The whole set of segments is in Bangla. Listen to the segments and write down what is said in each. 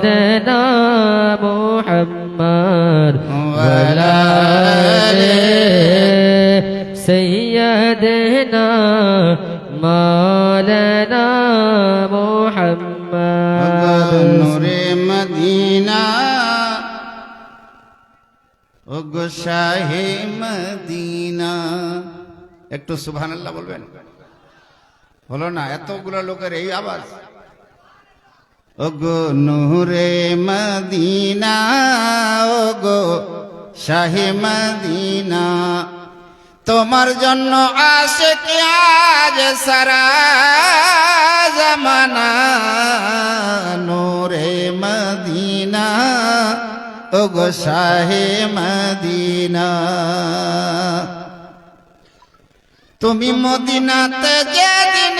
مولانا محمد وعلى آله سيدنا مولانا محمد নূরে মদিনা ওগো শাহে মদিনা একটু সুবহানাল্লাহ বলবেন হলো না এতগুলো লোকের এই আওয়াজ ওগো নূরে মদিনা, ওগো শাহে মদিনা। তোমার জন্য আসে আজ সারা জমানা, নূরে মদিনা, ওগো শাহে মদিনা। তুমি মদিনাতে যেদিন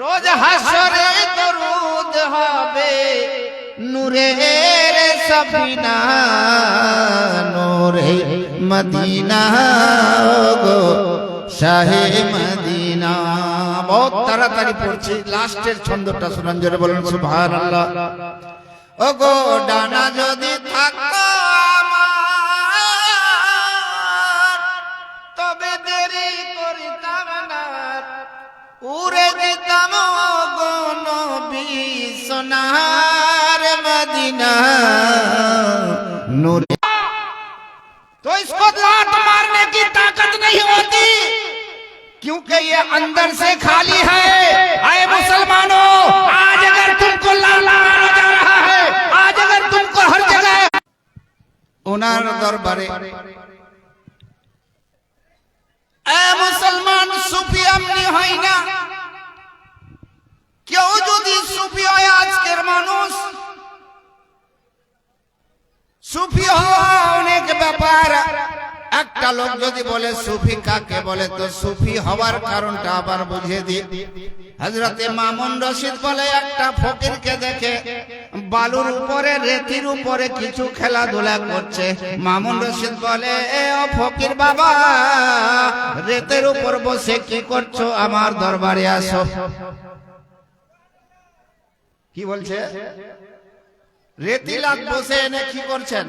রোজ হাসরে দরুদ হবে নূরের সফিনা নূরে মদিনা গো শাহে মদিনা। বহুত তাড়াতাড়ি পড়ছি লাস্টের ছন্দটা শুনান জোরে বলেন সুবহানাল্লাহ। ও গো ডানা যদি سنہار مدینہ نور تو اس کو لات مارنے کی طاقت نہیں ہوتی، کیونکہ یہ اندر سے خالی ہے۔ اے مسلمانوں، آج اگر تم کو لالا مارا جا رہا ہے، آج اگر تم کو ہر جگہ انار دربارے اے مسلمان، صوفی امنی ہوئی نا অনেক ব্যাপার। একটা লোক যদি বলে সুফি কাকে বলে, তো সুফি হওয়ার কারণটা আবার বুঝিয়ে দিই। হজরতে মামুন রশিদ বলে, একটা ফকিরকে দেখে বালুর উপরে, রেতির উপরে কিছু খেলাধুলা করছে। মামুন রশিদ বলে, এ ও ফকির বাবা, রেতের উপর বসে কি করছ? আমার দরবারে আসো। কি বলছে? রেতিলাত বসে এনে কি করছেন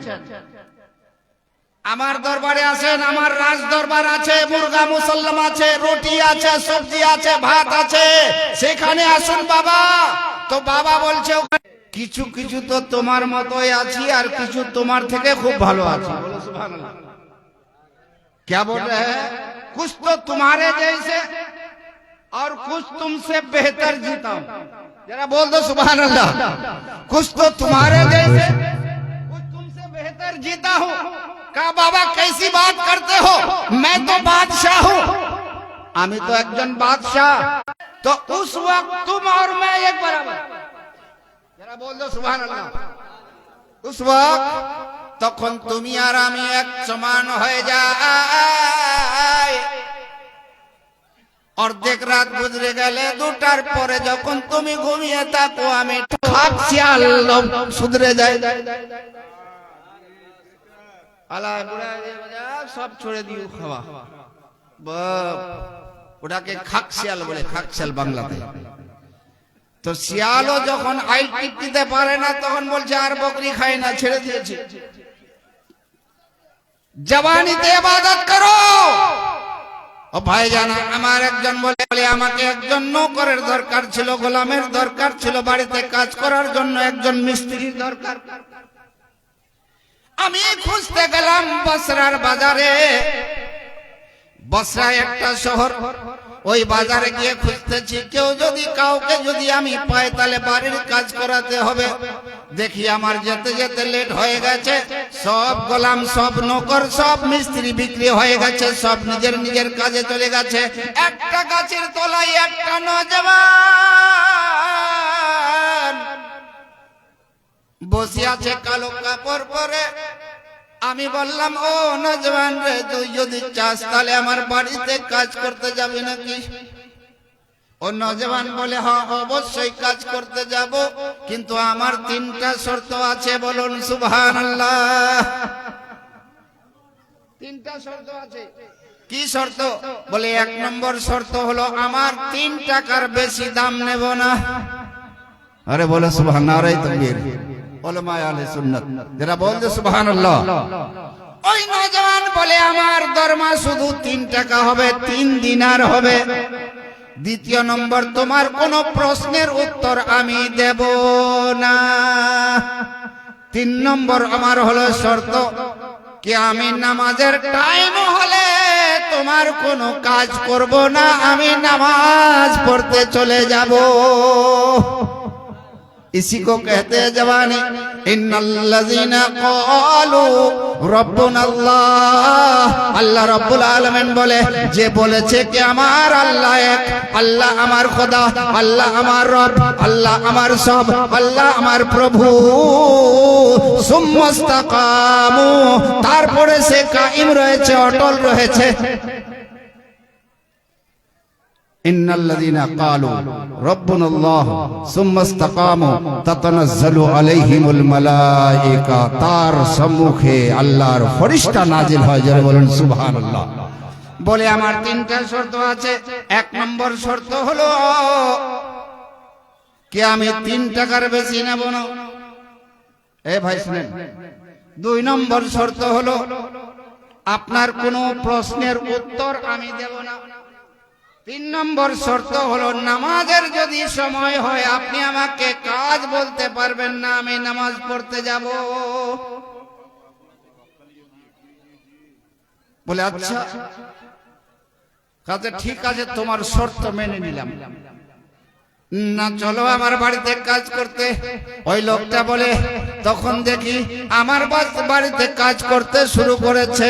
আমার দরবারে আসেন আমার রাজ দরবার আছে মুরগা মুসল্লাম আছে রুটি আছে সবজি আছে ভাত আছে সেখানে আসুন বাবা তো বাবা বলছে ওখানে কিছু কিছু তো তোমার মতোই আছি আর কিছু তোমার থেকে খুব ভালো আছি বলো সুবহানাল্লাহ। क्या बोल रहे हैं कुछ तो तुम्हारे जैसे اور کچھ تم سے بہتر جیتا ہوں۔ ذرا بول دو، سبحان اللہ۔ کچھ تو تمہارے جیسے، کچھ تم سے بہتر جیتا ہوں۔ کہا، بابا، کیسی بات کرتے ہو؟ میں تو بادشاہ ہوں۔ ہمیں تو ایک جن بادشاہ۔ تو اس وقت تم اور میں ایک برابر۔ ذرا بول دو، سبحان اللہ۔ اس وقت تخن تمہیں آرامی ایک سمان ہوئے جائے۔ অর্ধেক রাত গুজরে গেলে দুটার পরে যখন তুমি ঘুমিয়ে থাকো, আমি খাপ শিয়াল সুধরে যাই। সব ছড়ে দিও, খাওয়া। ওটাকে বলে বাংলাতে। তো শিয়ালও যখন আইল পারে না, তখন বলছে, আর বকরি খাই না, ছেড়ে দিয়েছে। জবানিতে ইবাদত করো। ভাই জানা আমার একজন বলে বলে, আমাকে একজন নৌকরের দরকার ছিল, গোলামের দরকার ছিল, বাড়িতে কাজ করার জন্য একজন মিস্ত্রির দরকার। আমি খুঁজতে গেলাম বসরার বাজারে। বসরা একটা শহর ওই বাজারে গিয়ে খুঁজতেছি, কেউ যদি কাউকে যদি আমি পাই, তাহলে বাড়ির কাজ করাতে হবে। দেখি আমার যেতে যেতে লেট হয়ে গেছে। সব গোলাম, সব নকর, সব মিস্ত্রি বিক্রি হয়ে গেছে, সব নিজের নিজের কাজে চলে গেছে। একটা গাছের তলায় একটা নজওয়ান। বসে আছে কালো কাপড় পরে। আমি বললাম ও নজওয়ান রে তুই যদি চাস তাহলে আমার বাড়িতে কাজ করতে যাবি নাকি? ও নজওয়ান বলে হ্যাঁ অবশ্যই কাজ করতে যাব কিন্তু আমার তিনটা শর্ত আছে বলুন সুবহান তিনটা শর্ত আছে। কি শর্ত? বলে এক নম্বর শর্ত হলো আমার তিন টাকার বেশি দাম নেব না। আরে বলে সুবহান নারাই তকবীর। ওই নজওয়ান বলে, আমার দরমা শুধু তিন টাকা হবে, তিন দিনার হবে। দ্বিতীয় নম্বর, তোমার কোন প্রশ্নের উত্তর আমি দেব না। তিন নম্বর, আমার হলো শর্ত, কি আমি নামাজের টাইম হলে তোমার কোনো কাজ করব না, আমি নামাজ পড়তে চলে যাব। इसी को कहते हैं जवानी इन्नल्लज़ीना क़ालू रब्बुना अल्लाह আল্লাহ রব্বুল আলামিন বলে যে বলেছে কি আমার আল্লাহ এক আল্লাহ আমার খোদা আল্লাহ আমার রব আল্লাহ আমার সব আল্লাহ আমার প্রভু সুম্মাস্তাকামু তারপরে সে কায়েম রয়েছে অটল রয়েছে إن الذين قالوا ربنا الله ثم استقاموا تتنزل عليهم الملائكة তার সম্মুখে আল্লাহর ফরিস্তা নাজিল হয় যারা বলেন সুবহানাল্লাহ বলে আমার তিনটা শর্ত আছে এক নম্বর শর্ত হলো কি আমি তিন টাকার বেশি নেব না এ ভাই শুনেন দুই নম্বর শর্ত হলো আপনার কোনো প্রশ্নের উত্তর আমি দেব না তিন নম্বর শর্ত হলো, নামাজের যদি সময় হয়, আপনি আমাকে কাজ বলতে পারবেন না, আমি নামাজ পড়তে যাব। বলে আচ্ছা কাজে ঠিক আছে, তোমার শর্ত মেনে নিলাম। না, চলো আমার বাড়িতে কাজ করতে। ওই লোকটা বলে, তখন দেখি আমার বাড়িতে কাজ করতে শুরু করেছে।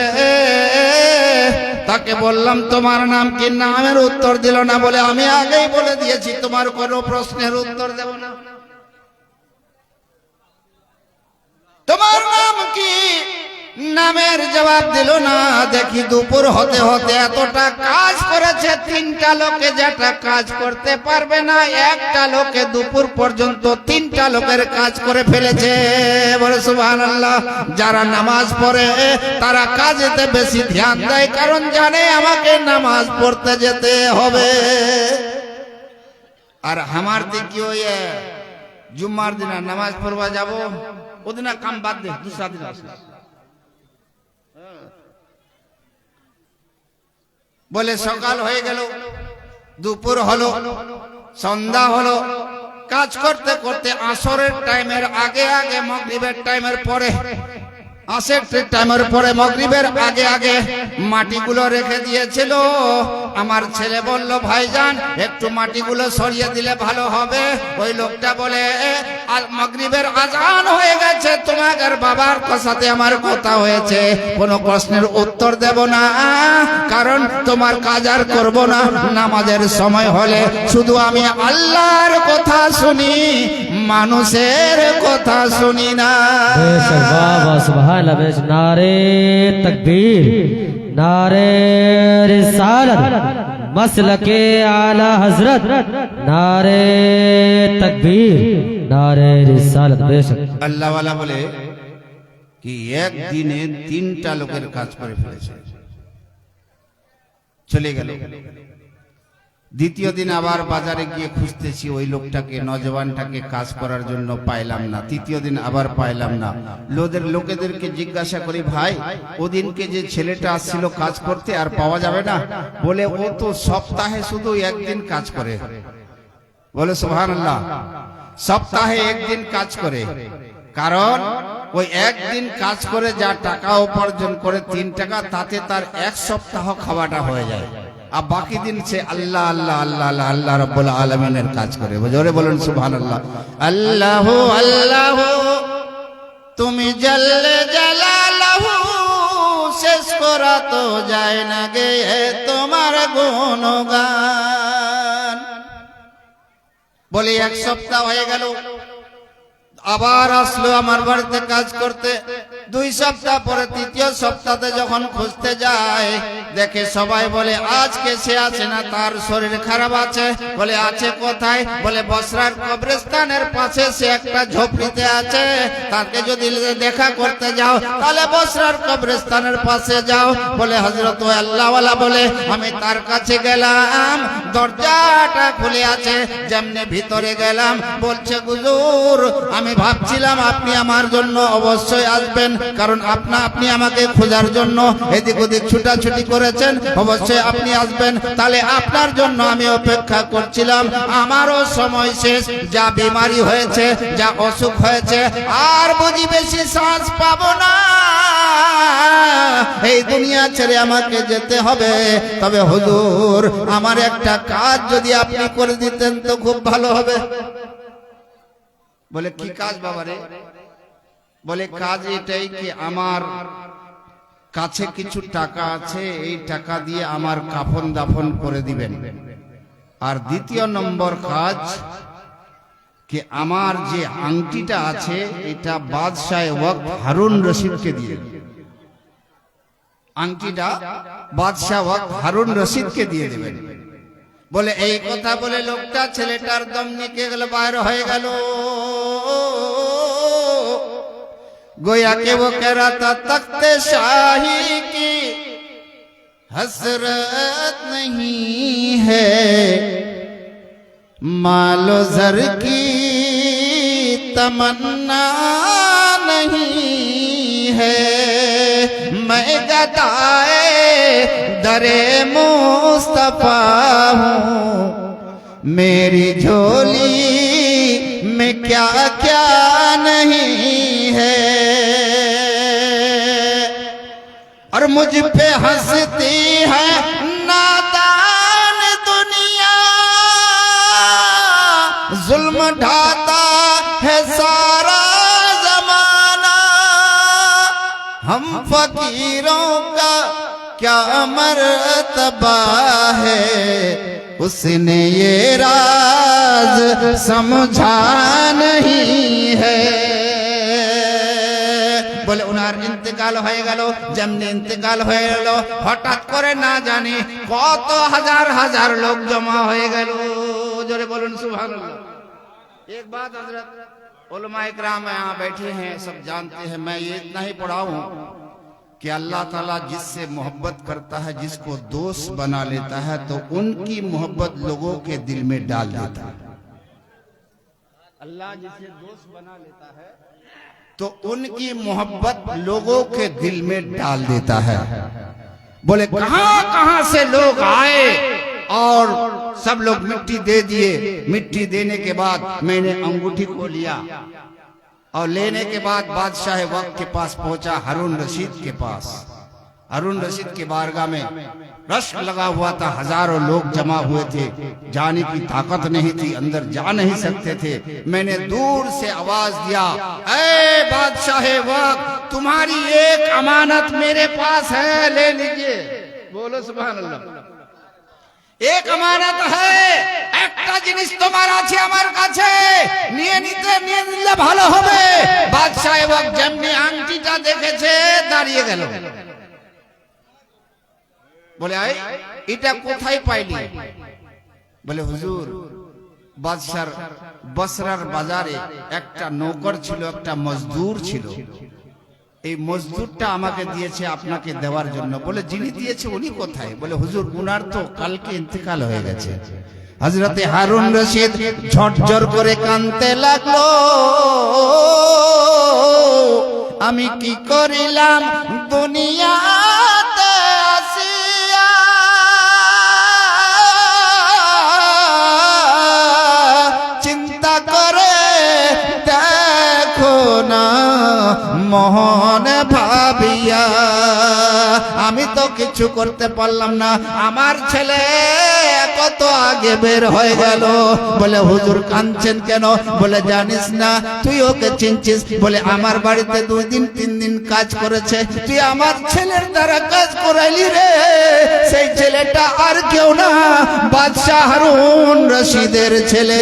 তাকে বললাম, তোমার নাম কি? নামের উত্তর দিল না বলে আমি আগেই বলে দিয়েছি, তোমার কোনো প্রশ্নের উত্তর দেব না তোমার নাম কি নামের জবাব দিল না। দেখি দুপুর হতে হতে এতটা কাজ করেছে, তিনটা লোকে যেটা কাজ করতে পারবে না, একটা লোকে দুপুর পর্যন্ত তিনটা লোকের কাজ করে ফেলেছে। বলে সুবহানাল্লাহ, যারা নামাজ পড়ে, তারা কাজেতে বেশি ধ্যান দেয়, কারণ জানে আমাকে নামাজ পড়তে যেতে হবে। আর আমার দিকে ওই জুম্মার দিন নামাজ পড়বা যাব? ওদিন কাম বাদ দে, দুসরা দিন আসিস। বলে সকাল হয়ে গেল, দুপুর হলো, সন্ধ্যা হলো। কাজ করতে করতে আসরের টাইমের আগে আগে, মগরিবের টাইমের পরে টাইমের পরে, মগরিবের আগে আগে মাটিগুলো রেখে দিয়েছিল। আমার ছেলে বলল, ভাইজান, একটু মাটিগুলো সরিয়ে দিলে ভালো হবে। ওই লোকটা বলে মগরিবের আজান হয়ে গেছে তোমাদের বাবার সাথে আমার কথা হয়েছে। কোন প্রশ্নের উত্তর দেব না, কারণ তোমার কাজ আর করব না। নামাজের সময় হলে শুধু আমি আল্লাহর কথা শুনি, মানুষের কথা শুনি না। নারে তকবীর, নারে রিসালাত مسلک اعلی حضرت نعرہ تکبیر আল্লাহ বলে কি এক তিনটা লোকের কাজ করে ফেলেছে। চলে গেল। দ্বিতীয় দিন আবার বাজারে গিয়ে খুঁজতেছি, ওই লোকটাকে, নজওয়ানটাকে কাজ করার জন্য পাইলাম না। তৃতীয় দিন আবার পাইলাম না। লোদের লোকেদেরকে জিজ্ঞাসা করি, ভাই, ওদিনকে যে ছেলেটা আসছিল কাজ করতে আর পাওয়া যাবে না? বলে, ও তো সপ্তাহে শুধু একদিন কাজ করে। বলে সোহান আল্লাহ সপ্তাহে একদিন কাজ করে। কারণ, ওই একদিন কাজ করে যা টাকা উপার্জন করে তিন টাকা, তাতে তার এক সপ্তাহ খাওয়াটা হয়ে যায়। আর বাকি দিন সে আল্লাহ আল্লাহ আল্লাহ আল্লাহ আল্লাহ রব্বুল আলমিনের কাজ করে। জোরে বলুন সুবহান আল্লাহ আল্লাহ আল্লাহ তুমি জাল্লে জালালাহু, শেষ করা তো যায় না গে তোমার গুণগান। বলে এক সপ্তাহ হয়ে গেল। আবার আসলো আমার বাড়িতে কাজ করতে। দুই সপ্তাহ পরে তৃতীয় সপ্তাহে যখন খুঁজতে যায়, দেখে সবাই বলে, আজকে সে আছে না, তার শরীর খারাপ আছে। বলে, আছে কোথায়? বলে, বসরার কবরস্থানের পাশে সে একটা ঝোপড়িতে আছে। তাকে যদি দেখা করতে যাও, তাহলে বসরার কবরস্থানের পাশে যাও। বলে হজরত আল্লাহওয়ালা বলে, আমি তার কাছে গেলাম, দরজাটা খুলে আছে, যেমনি ভিতরে গেলাম। বলছে গুজুর আমি ভাবছিলাম আপনি আমার জন্য অবশ্যই আসবেন। কারণ আপনা আপনি আমাকে খোঁজার জন্য এদিক ওদিক ছুটাছুটি করেছেন। অবশ্যই আপনি আসবেন। তাহলে আপনার জন্য আমি অপেক্ষা করছিলাম। আমারও সময় শেষ। যা বিমারি হয়েছে, যা অসুখ হয়েছে, আর বুঝি বেশি শ্বাস পাবো না। এই দুনিয়া ছেড়ে আমাকে যেতে হবে। তবে হুজুর, আমার একটা কাজ যদি আপনি করে দিতেন তো খুব ভালো হবে। বলে, কি কাজ বাবারে? বলে কাজ এটাই কি আমার কাছে কিছু টাকা আছে? এই টাকা দিয়ে আমার কাফন দাফন করে দিবেন। আর দ্বিতীয় নম্বর কাজ কি আমার যে আংটিটা আছে এটা বাদশাহ ওয়াক্ত হারুন রশিদকে দিয়ে। আংটিটা বাদশাহ ওয়াক্ত হারুন রশিদকে দিয়ে দেবেন। বলে এই কথা বলে লোকটা ছেলেটার দম নিকে গেল বাইর হয়ে গেল। گویا کہ وہ کہہ رہا تھا تخت شاہی کی حسرت نہیں ہے۔ مال و زر کی تمنا نہیں ہے۔ میں گدائے در مصطفیٰ ہوں۔ میری جھولی میں کیا کیا نہیں مجھ پہ ہنستی ہے۔ نادان دنیا ظلم ڈھاتا ہے سارا زمانہ۔ ہم فقیروں کا کیا مرتبہ ہے؟ اس نے یہ راز سمجھا نہیں ہے۔ বলে ওনার ইন্তেকাল হয়ে গেল، যেমনি ইন্তেকাল হয়ে গেল، হঠাৎ করে না জানি কত হাজার হাজার লোক জমা হয়ে গেল। জোরে বলুন بیٹھے ہیں سب جانتے ہیں میں یہ اتنا ہی پڑھاؤں کہ اللہ تعالیٰ جس سے محبت کرتا ہے جس کو دوست بنا لیتا ہے تو ان کی محبت لوگوں کے دل میں ڈال دیتا ہے اللہ جس سے دوست بنا لیتا ہے تو ان کی محبت لوگوں کے دل میں ڈال دیتا ہے۔ بولے، کہاں کہاں سے لوگ آئے اور سب لوگ مٹی دے دیے۔ مٹی دینے کے بعد میں نے انگوٹھی کو لیا۔ اور لینے کے بعد بادشاہ وقت کے پاس پہنچا ہارون رشید کے پاس۔ ہارون رشید کے بارگاہ میں رشک لگا ہوا تھا، ہزاروں لوگ جمع ہوئے تھے۔ جانے کی طاقت نہیں تھی، اندر جا نہیں سکتے تھے۔ میں نے دور سے آواز دیا، اے بادشاہ وقت، تمہاری ایک امانت میرے پاس ہے، لے لیجیے۔ بولو سبحان اللہ۔ ایک امانت ہے একটা জিনিস তোমার আছে نیے কাছে নিয়ে নিতে নিয়ে নিলে ভালো হবে বাদশাহ এবং যেমনি আংটিটা দেখেছে দাঁড়িয়ে گلو বলে এটা কোথায় পাইলি? বলে, হুজুর, বাদশার বসরার বাজারে একটা নৌকর ছিল, একটা মজদুর ছিল। এই মজদুরটা আমাকে দিয়েছে আপনাকে দেওয়ার জন্য। বলে, যিনি দিয়েছে উনি কোথায়? বলে, হুজুর, উনার তো কালকে ইন্তেকাল হয়ে গেছে। হজরতে হারুন রশিদ ঝরঝর করে কানতে লাগল। আমি কি করিলাম দুনিয়াতে মোহন ভাবিয়া, আমি তো কিছু করতে পারলাম না। আমার ছেলে কত আগে বের হয়ে গেল। বলে, হুজুর কাঁদছেন কেন? বলে, জানিস না, তুই ওকে চিনছিস। বলে, আমার বাড়িতে দুই দিন, তিন দিন কাজ করেছে। তুই আমার ছেলের দ্বারা কাজ করাইলি রে। সেই ছেলেটা আর কেউ না, বাদশাহ হারুন রশিদের ছেলে।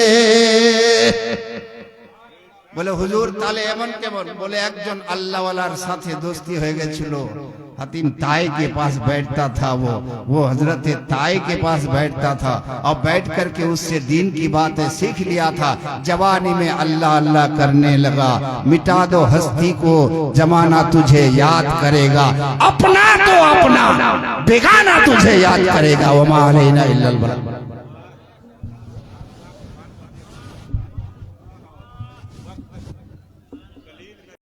বলে، হুজুর، তাহলে এমন কেমন? বলে، একজন আল্লাহওয়ালার সাথে দোস্তি হয়ে গেছিল। حتیم تائے کے پاس بیٹھتا تھا وہ وہ حضرت تائی کے پاس بیٹھتا تھا اور بیٹھ کر کے اس سے دین کی باتیں سیکھ لیا تھا جوانی میں اللہ اللہ کرنے لگا مٹا دو ہستی کو زمانہ تجھے یاد کرے گا اپنا تو اپنا بیگانہ تجھے یاد کرے گا وما علینا اللہ